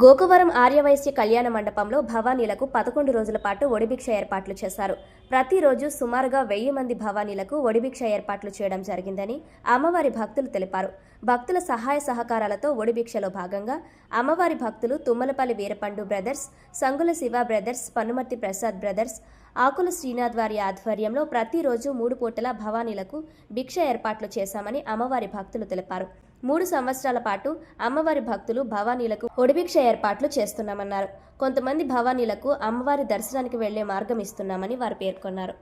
గోకువరం ఆర్యవైశ్య కళ్యాణ మండపంలో భవానీలకు పదకొండు రోజుల పాటు ఒడిభిక్ష ఏర్పాట్లు చేశారు. ప్రతిరోజు సుమారుగా వెయ్యి మంది భవానీలకు ఒడిభిక్ష ఏర్పాట్లు చేయడం జరిగిందని అమ్మవారి భక్తులు తెలిపారు. భక్తుల సహాయ సహకారాలతో ఒడిభిక్షలో భాగంగా అమ్మవారి భక్తులు Tummalapalli Veerapandu brothers Sangula Siva brothers Pannumarthi Prasad brothers Akula Srinath వారి ఆధ్వర్యంలో ప్రతిరోజు మూడు పూటల భవానీలకు భిక్ష ఏర్పాట్లు చేశామని అమ్మవారి భక్తులు తెలిపారు. మూడు సంవత్సరాల పాటు అమ్మవారి భక్తులు భవానీలకు ఒడిభిక్ష ఏర్పాట్లు చేస్తున్నామన్నారు. కొంతమంది భవానీలకు అమ్మవారి దర్శనానికి వెళ్ళే మార్గం ఇస్తున్నామని వారు పేర్కొన్నారు.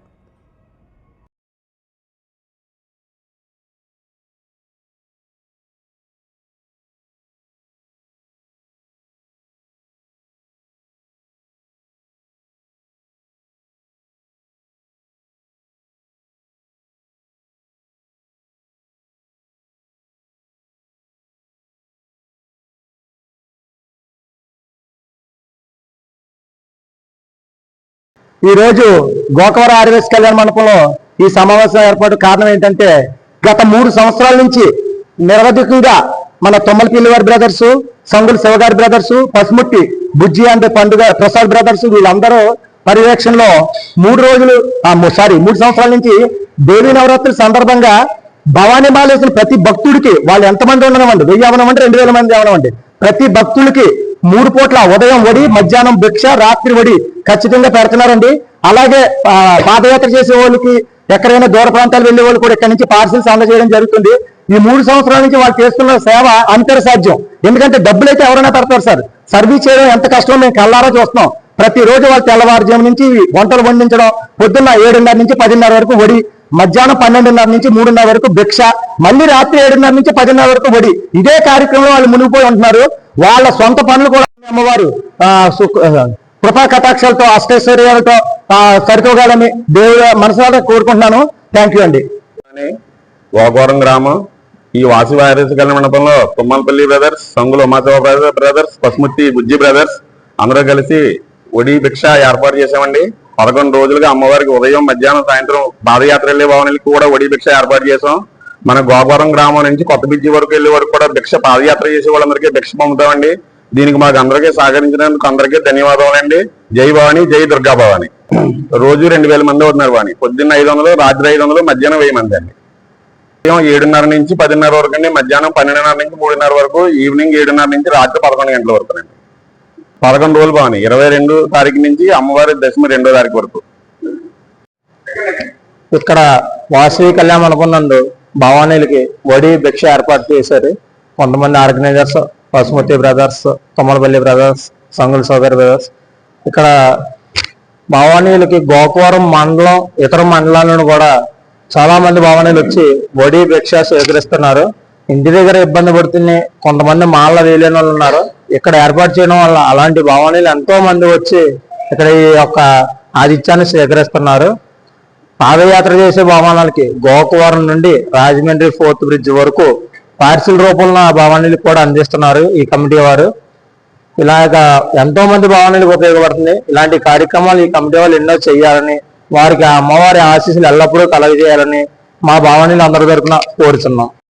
ఈ రోజు గోకవరం ఆర్ఎస్ కళ్యాణ మండపంలో ఈ సమావేశం ఏర్పాటు కారణం ఏంటంటే గత మూడు సంవత్సరాల నుంచి నిరవధికంగా మన తొమ్మల వారి బ్రదర్స్ సంగుల శివగారి బ్రదర్స్ పసుముట్టి బుజ్జి అంటే పండుగ ప్రసాద్ బ్రదర్స్ వీళ్ళందరూ పర్యవేక్షణలో మూడు రోజులు సారీ మూడు సంవత్సరాల నుంచి దేవీ నవరాత్రి సందర్భంగా భవానీ మాలేసిన ప్రతి భక్తుడికి వాళ్ళు ఎంతమంది ఉండనివ్వండి వెయ్యి అవనమంటే రెండు వేల మంది అవనమండి ప్రతి భక్తులకి మూడు పూట్ల ఉదయం వడి మధ్యాహ్నం భిక్ష రాత్రి వడి ఖచ్చితంగా పెడుతున్నారండి. అలాగే పాదయాత్ర చేసే వాళ్ళకి ఎక్కడైనా దూర ప్రాంతాలు వెళ్ళే వాళ్ళు కూడా ఇక్కడ నుంచి పార్సిల్స్ అందజేయడం జరుగుతుంది. ఈ మూడు సంవత్సరాల నుంచి వాళ్ళు చేస్తున్న సేవ అంతర్ సాధ్యం. ఎందుకంటే డబ్బులు అయితే ఎవరైనా పెడతారు సార్. సర్వీస్ చేయడం ఎంత కష్టమో మేము కళ్ళారా చూస్తున్నాం. ప్రతిరోజు వాళ్ళు తెల్లవారుజాము నుంచి వంటలు వండించడం పొద్దున్న ఏడున్నర నుంచి పదిన్నర వరకు వడి మధ్యాహ్నం పన్నెండున్నర నుంచి మూడున్నర వరకు భిక్ష మళ్ళీ రాత్రి ఏడున్నర నుంచి పదిన్నర వరకు వడి. ఇదే కార్యక్రమంలో వాళ్ళు మునిగిపోయి ఉంటున్నారు. వాళ్ళ సొంత పనులు కూడా అమ్మవారు కృపా కటాక్షాలతో అష్టైశ్వర్యాలతో ఆ, సరితోగాలని దేవుడు మనసారా కోరుకుంటున్నాను. థ్యాంక్ యూ అండి. అని గ్రామం ఈ వాసి వైరస్ కళ్యాణ మండపంలో Tummalapalli brothers Sangula Umasiva brothers Pasumutti Bujji brothers అందరూ కలిసి ఒడి భిక్ష ఏర్పాటు చేశామండి. పదకొండు రోజులుగా అమ్మవారికి ఉదయం మధ్యాహ్నం సాయంత్రం పాదయాత్ర వెళ్ళే భవనాలకి కూడా ఒడి భిక్ష ఏర్పాటు చేసాం మన గోపురం గ్రామం నుంచి కొత్త బిజ్జి వరకు వెళ్ళే వరకు కూడా భిక్ష పాదయాత్ర చేసే వాళ్ళందరికీ భిక్ష పంపుతామండి. దీనికి మాకు అందరికీ సహకరించినందుకు అందరికీ ధన్యవాదాలండి జై భవాని జై దుర్గా భవాని. రోజు రెండు వేల మంది అవుతున్నారు వాణి పొద్దున్న ఐదు వందలు రాత్రి ఐదు వందలు మధ్యాహ్నం వెయ్యి మంది అండి. ఉదయం ఏడున్నర నుంచి పదిన్నర వరకు అండి మధ్యాహ్నం పన్నెండున్నర నుంచి మూడున్నర వరకు ఈవినింగ్ ఏడున్నర నుంచి రాత్రి పదకొండు గంటల వరకు అండి. పదకొండు రోజులు బాగుంది. ఇరవై రెండు తారీఖు నుంచి అమ్మవారి దశమి రెండో తారీఖు వరకు. ఇక్కడ వాసవి కళ్యాణ అనుకున్నందు భవానీలకి వడి భిక్ష ఏర్పాటు చేశారు. కొంతమంది organisers Pasumathi brothers Tommalapalli brothers Sangula సోదరి బ్రదర్స్. ఇక్కడ భవానీలకి గోకవరం మండలం ఇతర మండలాలను కూడా చాలా మంది భవానీలు వచ్చి వడి భిక్ష స్వీకరిస్తున్నారు ఇంటి దగ్గర ఇబ్బంది పడుతుంది కొంతమంది మాల వేయలేని వాళ్ళు ఉన్నారు. ఇక్కడ ఏర్పాటు చేయడం వల్ల అలాంటి భవానీలు ఎంతో మంది వచ్చి ఇక్కడ ఈ యొక్క ఆతిథ్యాన్ని స్వీకరిస్తున్నారు. పాదయాత్ర చేసే భవనాలకి గోకవరం నుండి రాజమండ్రి ఫోర్త్ బ్రిడ్జ్ వరకు పార్సిల్ రూపంలో ఆ భవనాలకు కూడా అందిస్తున్నారు ఈ కమిటీ వారు. ఇలాగ ఎంతో మంది భవనాలకు ఉపయోగపడుతుంది. ఇలాంటి కార్యక్రమాలు ఈ కమిటీ వాళ్ళు ఎన్నో చేయాలని వారికి ఆ అమ్మవారి ఆశీస్సులు ఎల్లప్పుడూ కలగజేయాలని మా భవనీలు అందరి తరఫున కోరుతున్నాం